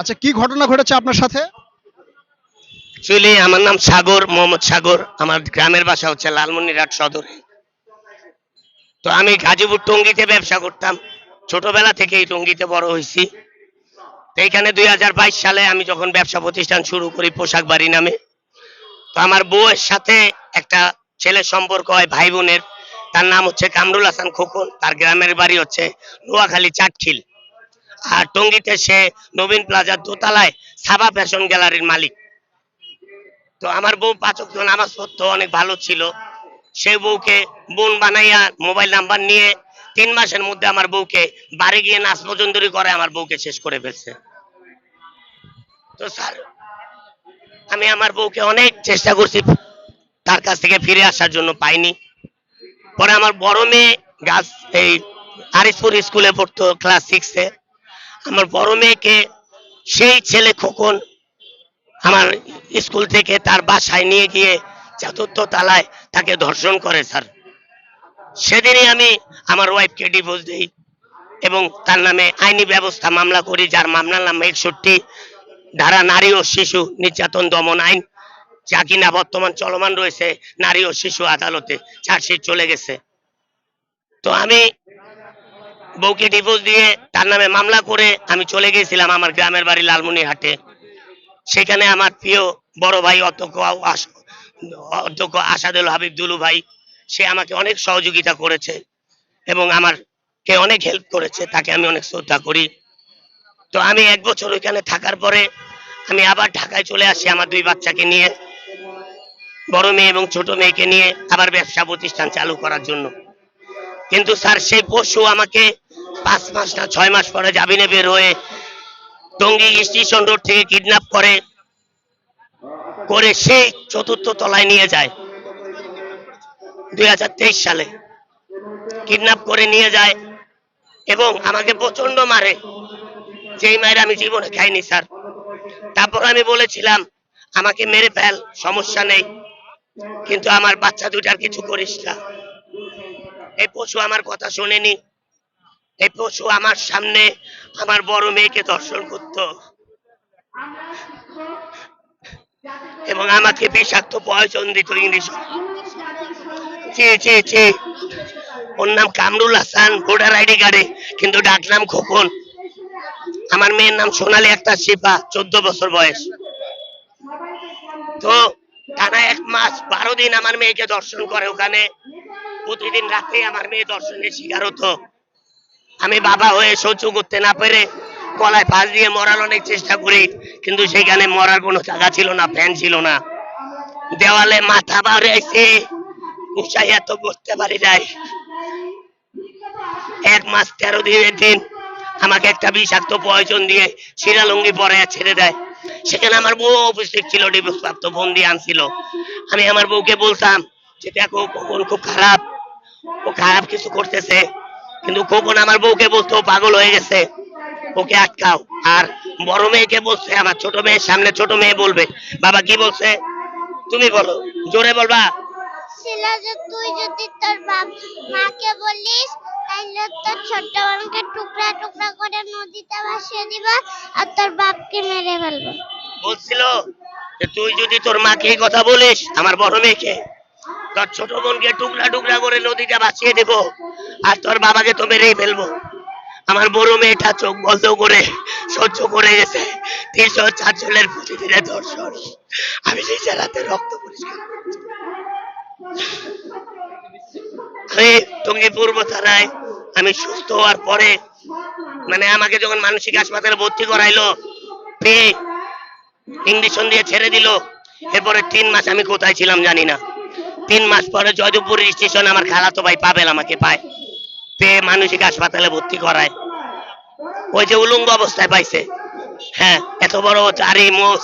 আচ্ছা কি ঘটনা ঘটেছে আপনার সাথে? অ্যাকচুয়ালি আমার নাম সাগর, মোহাম্মদ সাগর। আমার গ্রামের বাসা হচ্ছে লালমনিরহাট সদরে। তো আমি গাজীপুর টঙ্গিতে ব্যবসা করতাম। ছোটবেলা থেকে এই টঙ্গিতে বড় হয়েছি। তো এইখানে দুই হাজার বাইশ সালে আমি যখন ব্যবসা প্রতিষ্ঠান শুরু করি পোশাক বাড়ি নামে, তো আমার বউয়ের সাথে একটা ছেলের সম্পর্ক হয়, ভাই বোনের। তার নাম হচ্ছে কামরুল হাসান খোকন। তার গ্রামের বাড়ি হচ্ছে নোয়াখালী চাটখিল। আর টঙ্গিতে সে নবীন প্লাজার দোতলায় সাবা ফ্যাশন গ্যালারির মালিক। তো আমার বউ পাচক জন নামাজ পড়তো অনেক ভালো ছিল। সেই বউকে বোন বানাইয়া মোবাইল নাম্বার নিয়ে তিন মাসের মধ্যে আমার বউকে বাড়ি গিয়ে নাচ পর্যন্তই করে আমার বউকে শেষ করে ফেলছে। তো স্যার, আমি আমার বউকে অনেক চেষ্টা করছি, তার কাছ থেকে ফিরে আসার জন্য পাইনি। পরে আমার বড় মেয়ে গাছ, এই আরিসপুর স্কুলে পড়তো ক্লাস সিক্সে আমার বড় মেয়েকে, সেই ছেলে খোকন আমার স্কুল থেকে তার বাসায় নিয়ে গিয়ে চতুর্থ তালায় তাকে ধর্ষণ করে, স্যার। সেদিনই আমি আমার ওয়াইফকে ডিভোর্স দিই এবং তার নামে আইনি ব্যবস্থা মামলা করি, যার মামলার নাম একষট্টি, ধারা নারী ও শিশু নির্যাতন দমন আইন, যা কিনা বর্তমান চলমান রয়েছে, নারী ও শিশু আদালতে চার্জশিট চলে গেছে। তো আমি বউকে ডিভোর্স দিয়ে তার নামে মামলা করে আমি চলে গিয়েছিলাম আমার গ্রামের বাড়ি লালমনিরহাটে। সেখানে আমার প্রিয় বড় ভাই অধ্যক্ষ অধ্যক্ষ আসাদুল হাবিব দুলু ভাই, সে আমাকে অনেক সহযোগিতা করেছে এবং আমার কে অনেক হেল্প করেছে, তাকে আমি অনেক শ্রদ্ধা করি। তো আমি এক বছর ওইখানে থাকার পরে আমি আবার ঢাকায় চলে আসি আমার দুই বাচ্চাকে নিয়ে, বড় মেয়ে এবং ছোট মেয়েকে নিয়ে আবার ব্যবসা প্রতিষ্ঠান চালু করার জন্য। কিন্তু স্যার সেই পশু আমাকে পাঁচ মাস না ছয় মাস পরে জামিনে বের হয়ে টঙ্গী স্টেশন রোড থেকে কিডন্যাপ করে করে সেই চতুর্থ তলায় নিয়ে যায়। দুই সালে কিডন্যাপ করে নিয়ে যায় এবং আমাকে প্রচণ্ড মারে। যেই মায়ের আমি জীবনে খাইনি, স্যার। তারপর আমি বলেছিলাম, আমাকে মেরে ফেল, সমস্যা নেই, কিন্তু আমার বাচ্চা দুটার কিছু করিস না। এই পশু আমার কথা শোনেনি। এই পশু আমার সামনে আমার বড় মেয়েকে দর্শন করত। এবং আমাকে বিষাক্ত পয়জন দিত ইংলিশ। জি জি জি ওর নাম কামরুল হাসান, ভোটার আইডি কার্ডে, কিন্তু ডাকনাম খোকন। আমার মেয়ের নাম সোনালী একটা শিপা, চোদ্দ বছর বয়স। তো টানা এক মাস বারো দিন আমার মেয়েকে দর্শন করে ওখানে। প্রতিদিন রাতে আমার মেয়ে দর্শনের শিকার হতো। আমি বাবা হয়ে সহ্য করতে না পেরে গলায় ফাঁস দিয়ে মরার অনেক চেষ্টা করি, কিন্তু সেখানে মরার কোনো জায়গা ছিল না ফ্যান ছিল না। দেওয়ালে মাথা বাড়াইছে উঁচাইয়া তো করতে পারি নাই। এক মাস তেরো দিনের দিন আমাকে একটা বিষাক্ত পয়জন দিয়ে শিরালঙ্গি পরে ছেড়ে দেয়। সেখানে আমার বউ উপস্থিত ছিল ডিভোর্স প্রাপ্ত বন্দি আনছিল। আমি আমার বউকে বলতাম যে, দেখো, কখন খুব খারাপ ও খারাপ কিছু করতেছে কিন্তু কখন আমার বউকে বলতো পাগল হয়ে গেছে ওকে আটকাও। আর বড় মেয়েকে বলছে আমার ছোট মেয়ের সামনে ছোট মেয়ে বলবে। বাবা কি বলছে? তুমি বলো জোরে বলবা। তুই যদি তোর মাকে বলিস তাহলে তোর ছোট্ট বোনকে টুকরা টুকরা করে নদীতে ভাসিয়ে দিব আর তোর বাপকে মেরে ফেলব। বলছিল তুই যদি তোর মাকে এই কথা বলিস আমার বড় মেয়েকে তোর ছোট বোনকে টুকরা টুকরা করে নদীতে বাঁচিয়ে দেব। আর তোর বাবাকে তো মেরেই ফেলব। আমার বড় মেয়েটা চোখ বন্ধ করে, সহ্য করে গেছে। তিনশো চার জনের প্রতিদিনের দর্শন আমি নিজের হাতে রক্ত পরিষ্কার। আমি পূর্ব থানায়, আমি সুস্থ হওয়ার পরে মানে আমাকে যখন মানসিক হাসপাতালে ভর্তি করাইলো পেয়ে ইঞ্জেকশন দিয়ে ছেড়ে দিল, এরপরে তিন মাস আমি কোথায় ছিলাম জানি না। তিন মাস পরে জয়দেবপুর স্টেশন আমার খালাতো ভাই পাবেল আমাকে পায়। পেয়ে মানসিক হাসপাতালে ভর্তি করায়। ওই যে উলঙ্গ অবস্থায় পাইছে। হ্যাঁ এত বড় চারি মোষ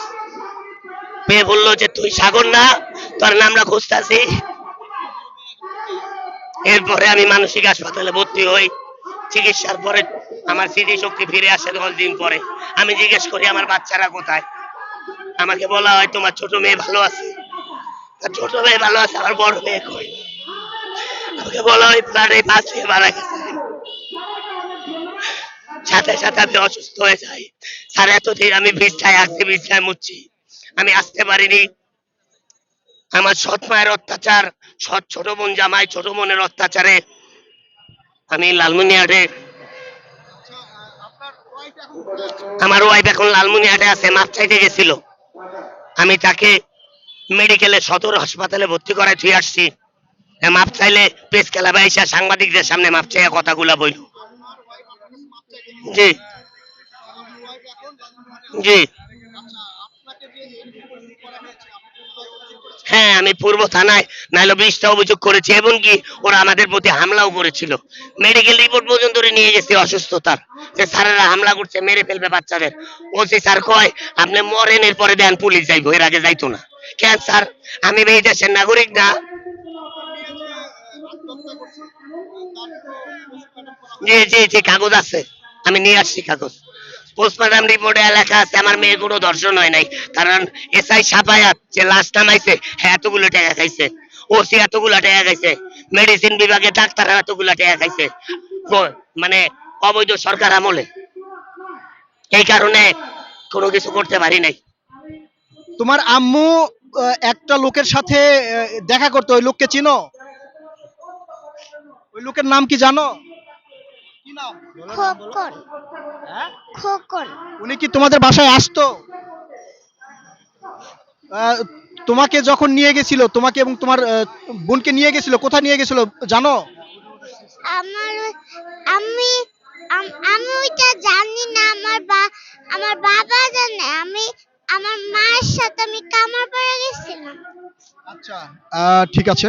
পেয়ে বলল যে, তুই সাগর না, তোর নামটা খুঁজতাছি। এরপরে আমি মানসিক হাসপাতালে ভর্তি হই। চিকিৎসার পরে আমার স্মৃতিশক্তি ফিরে আসে দিন পরে। আমি জিজ্ঞেস করি, আমার বাচ্চারা কোথায়? আমাকে বলা হয়, তোমার ছোট মেয়ে ভালো আছে? ভালো আছে আমার বড় মেয়ে কই আমাকে বলা মেয়ে মারা গেছে। সাথে সাথে আমি অসুস্থ হয়ে যাই। স্যার, এতদিন আমি বিছায় আসছি বিছায় মুচ্ছি আমি আসতে পারিনি। আমার সৎ মায়ের অত্যাচার, সৎ ছোট বোন জামাই, ছোট বোনের অত্যাচারে আমি লালমনিহাটে আমার ওয়াইফ এখন লালমনিহাটে আছে মাপ চাইতে গেছিল। আমি তাকে মেডিকেলে সদর হাসপাতালে ভর্তি করায় থুই আসছি। মাপ চাইলে প্রেস ক্লাবে এসে সাংবাদিকদের সামনে মাপ চাইয়া কথাগুলা বইল। জি। জি। হ্যাঁ আমি পূর্ব থানায় নাইলে বিশটা অভিযোগ করেছি এবং কি ওরা আমাদের প্রতি হামলাও করেছিল। মেডিকেল রিপোর্ট পর্যন্ত নিয়ে গেছে অসুস্থতার। যে স্যারেরা হামলা করছে, মেরে ফেলবে বাচ্চাদের। ওসি স্যার কয়, আপনি মরেন, এরপরে দেন, পুলিশ যাইবো। এর আগে যাইতো না। কেন স্যার? আমি এই দেশের নাগরিক না। জি জি জি, কাগজ আছে। আমি নিয়ে আসছি কাগজ। পোস্টমর্টম রিপোর্টে লেখা আছে, আমার মেয়ের কোনো ধর্ষণ হয় নাই। কারণ এসআই সাফায়াত যে লাশ নামাইছে হ্যাঁ এতগুলো টাকা খাইছে। ওসি এতগুলো টাকা খাইছে। মেডিসিন বিভাগে ডাক্তার এতগুলো টাকা খাইছে। মানে অবৈধ সরকার আমলে। এই কারণে কোনো কিছু করতে পারি নাই। তোমার আম্মু একটা লোকের সাথে দেখা করতো ওই লোককে চিনো? ওই লোকের নাম কি জানো? কি নাম? খোকন। হ্যাঁ? খোকন। উনি কি তোমাদের বাসায় আসতো? তোমাকে যখন নিয়ে গেছিল তোমাকে এবং তোমার বোনকে নিয়ে গেছিল কোথায় নিয়ে গেছিল জানো? আমার ওই- আমি আম- আমি ওইটা জানি না আমার বা আমার বাবা জানে আমি আমার মায়ের সাথে আমি কামার পড়ে গেছিলাম আচ্ছা ঠিক আছে।